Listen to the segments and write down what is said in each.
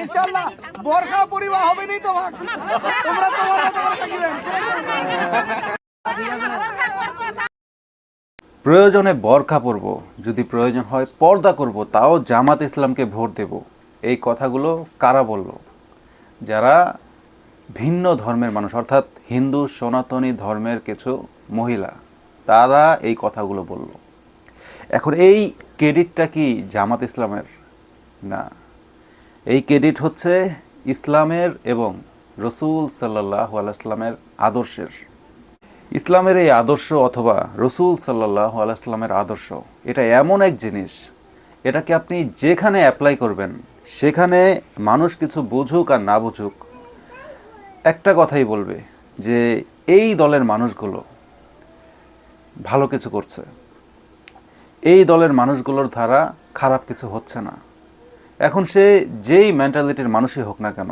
ইনশাল্লাহ পরিবার হবে নি তোমার তোমরা তোমার প্রয়োজনে বরখা পরব, যদি প্রয়োজন হয় পর্দা করব, তাও জামাত ইসলামকে ভোট দেব। এই কথাগুলো কারা বলল? যারা ভিন্ন ধর্মের মানুষ, অর্থাৎ হিন্দু সনাতনী ধর্মের কিছু মহিলা, তারা এই কথাগুলো বলল। এখন এই ক্রেডিটটা কি জামাত ইসলামের? না। এই ক্রেডিট হচ্ছে ইসলামের এবং রসুল সাল্লাহ আলাইসলামের আদর্শের। ইসলামের এই আদর্শ অথবা রসুল সাল্লাহ আলাইসলামের আদর্শ, এটা এমন এক জিনিস, এটাকে আপনি যেখানে অ্যাপ্লাই করবেন, সেখানে মানুষ কিছু বুঝুক আর না বুঝুক, একটা কথাই বলবে যে এই দলের মানুষগুলো ভালো কিছু করছে। এই দলের মানুষগুলোর দ্বারা খারাপ কিছু হচ্ছে না। এখন সে যেই মেন্টালিটির মানুষই হোক না কেন,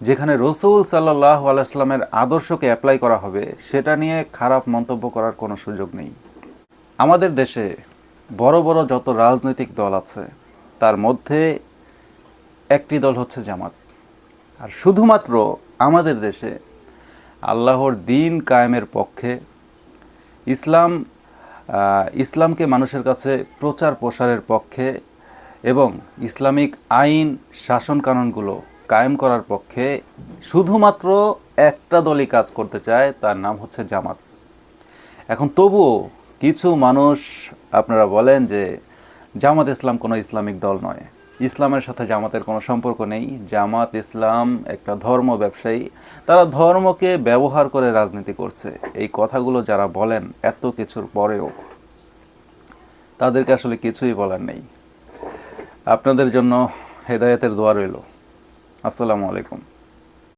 যেখানে রসুল সাল্লাহ আলাইসলামের আদর্শকে অ্যাপ্লাই করা হবে, সেটা নিয়ে খারাপ মন্তব্য করার কোনো সুযোগ নেই। আমাদের দেশে বড় বড় যত রাজনৈতিক দল আছে, তার মধ্যে একটি দল হচ্ছে জামাত। আর শুধুমাত্র আমাদের দেশে আল্লাহর দিন কায়েমের পক্ষে ইসলাম ইসলামকে মানুষের কাছে প্রচার প্রসারের পক্ষে এবং ইসলামিক আইন শাসন কানুনগুলো কায়েম করার পক্ষে শুধুমাত্র একটা দলই কাজ করতে চায়, তার নাম হচ্ছে জামাত। এখন তবুও কিছু মানুষ আপনারা বলেন যে জামাত ইসলাম কোনো ইসলামিক দল নয়। ইসলামের সাথে জামাতের কোনো সম্পর্ক নেই। জামাত ইসলাম একটা ধর্ম ব্যবসায়ী। তারা ধর্মকে ব্যবহার করে রাজনীতি করছে। এই কথাগুলো যারা বলেন এত কিছুর পরেও তাদেরকে আসলে কিছুই বলার নেই। আপনাদের জন্য হেদায়েতের দোয়া রইল। আসসালামু আলাইকুম।